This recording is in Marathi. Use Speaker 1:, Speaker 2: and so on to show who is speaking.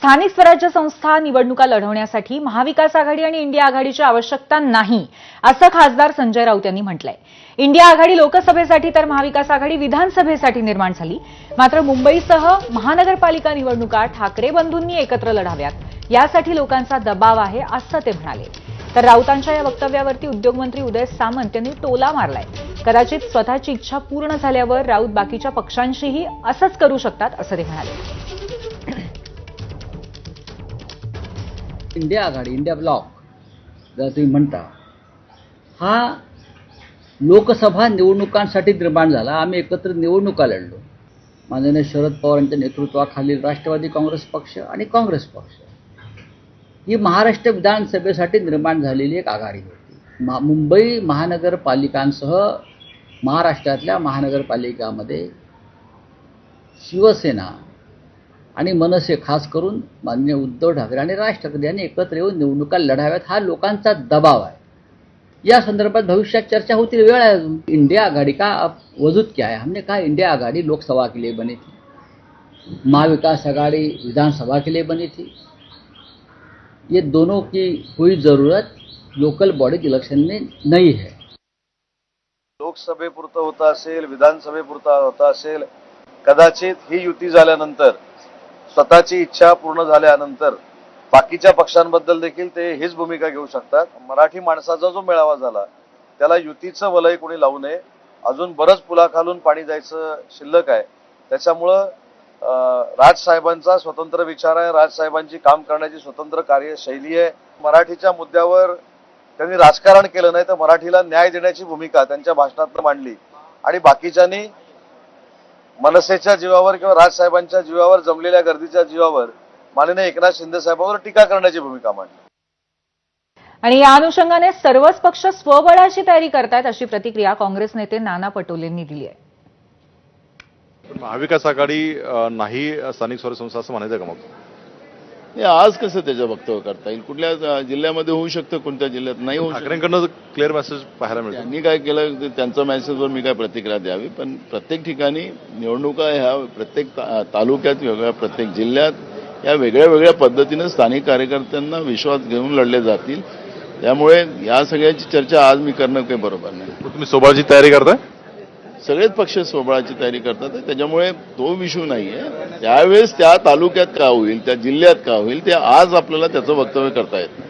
Speaker 1: स्थानिक स्वराज्य संस्था निवडणुका लढवण्यासाठी महाविकास आघाडी आणि इंडिया आघाडीची आवश्यकता नाही असं खासदार संजय राऊत यांनी म्हटलंय. इंडिया आघाडी लोकसभेसाठी तर महाविकास आघाडी विधानसभेसाठी निर्माण झाली. मात्र मुंबईसह महानगरपालिका निवडणुका ठाकरे बंधूंनी एकत्र लढाव्यात. यासाठी लोकांचा दबाव आहे असं ते म्हणाले. तर राऊतांच्या या वक्तव्यावरती उद्योगमंत्री उदय सामंत यांनी टोला मारलाय. कदाचित स्वतःची इच्छा पूर्ण झाल्यावर राऊत बाकीच्या पक्षांशीही असंच करू शकतात असं ते म्हणाले.
Speaker 2: इंडिया आघाडी इंडिया ब्लॉक जर तुम्ही म्हणता. हा लोकसभा निवडणुकांसाठी निर्माण झाला. आम्ही एकत्र निवडणुका लढलो. माननीय शरद पवारांच्या नेतृत्वाखालील राष्ट्रवादी काँग्रेस पक्ष आणि काँग्रेस पक्ष. ही महाराष्ट्र विधानसभेसाठी निर्माण झालेली एक आघाडी होती. मा मुंबई महानगरपालिकांसह महाराष्ट्रातल्या महानगरपालिकामध्ये शिवसेना आणि मनसे खास करून माननीय उद्धव ठाकरे आणि राज ठाकरे यांनी एकत्र येऊन निवडणुका लढाव्यात हा लोकांचा दबाव आहे. या संदर्भात भविष्यात चर्चा होती वेळ आहे अजून. इंडिया आघाड़ी का वजूत वजूद क्या है हमने कहा इंडिया आघाड़ी लोकसभा के लिए बनी थी. महाविकास आघाड़ी विधानसभा के लिए बनी थी. ये दोनों की कोई ज़रूरत लोकल बॉडी इलेक्शन में नहीं है.
Speaker 3: लोकसभेपुरतं होतं असेल विधानसभेपुरतं होतं असेल कदाचित ही युती झाल्यानंतर स्वतःची इच्छा पूर्ण झाल्यानंतर बाकीच्या पक्षांबद्दल देखील ते हीच भूमिका घेऊ शकतात. मराठी माणसाचा जो मेळावा झाला त्याला युतीचं वलय कोणी लावू नये. अजून बरंच पुलाखालून पाणी जायचं शिल्लक आहे. त्याच्यामुळं राजसाहेबांचा स्वतंत्र विचार आहे. राजसाहेबांची काम करण्याची स्वतंत्र कार्यशैली आहे. मराठीच्या मुद्द्यावर त्यांनी राजकारण केलं नाही तर मराठीला न्याय देण्याची भूमिका त्यांच्या भाषणात मांडली. आणि बाकीच्यांनी मनसेच्या जीवावर किंवा राजसाहेबांच्या जीवावर जमलेल्या गर्दीच्या जीवावर माननीय एकनाथ शिंदे साहेबांवर टीका करण्याची भूमिका मांडली.
Speaker 1: आणि या अनुषंगाने सर्वच पक्ष स्वबळाची तयारी करतायत अशी प्रतिक्रिया काँग्रेस नेते नाना पटोलेंनी दिली आहे.
Speaker 4: महाविकास आघाडी नाही स्थानिक स्वराज्य संस्था असं म्हणायचं का मग?
Speaker 5: आज कसं त्याचं वक्तव्य करता येईल? कुठल्या जिल्ह्यामध्ये होऊ शकतं कोणत्या जिल्ह्यात नाही होऊ शकतं?
Speaker 4: ठाकरेंकडनं क्लिअर मेसेज पाहायला मिळतो.
Speaker 5: त्यांनी काय केलं ते त्यांच्या मेसेजवर मी काय प्रतिक्रिया द्यावी? पण प्रत्येक ठिकाणी निवडणुका ह्या प्रत्येक तालुक्यात वेगळ्या प्रत्येक जिल्ह्यात या वेगळ्या वेगळ्या पद्धतीनं स्थानिक कार्यकर्त्यांना विश्वास घेऊन लढले जातील. त्यामुळे या सगळ्याची चर्चा आज मी करणं काही बरोबर नाही.
Speaker 4: तुम्ही सोबळची तयारी करताय?
Speaker 5: सगळेच पक्ष स्वबळाची तयारी करतात त्याच्यामुळे तो विषय नाहीये. त्यावेळेस त्या तालुक्यात का होईल त्या जिल्ह्यात का होईल ते आज आपल्याला त्याचं वक्तव्य करता येत नाही.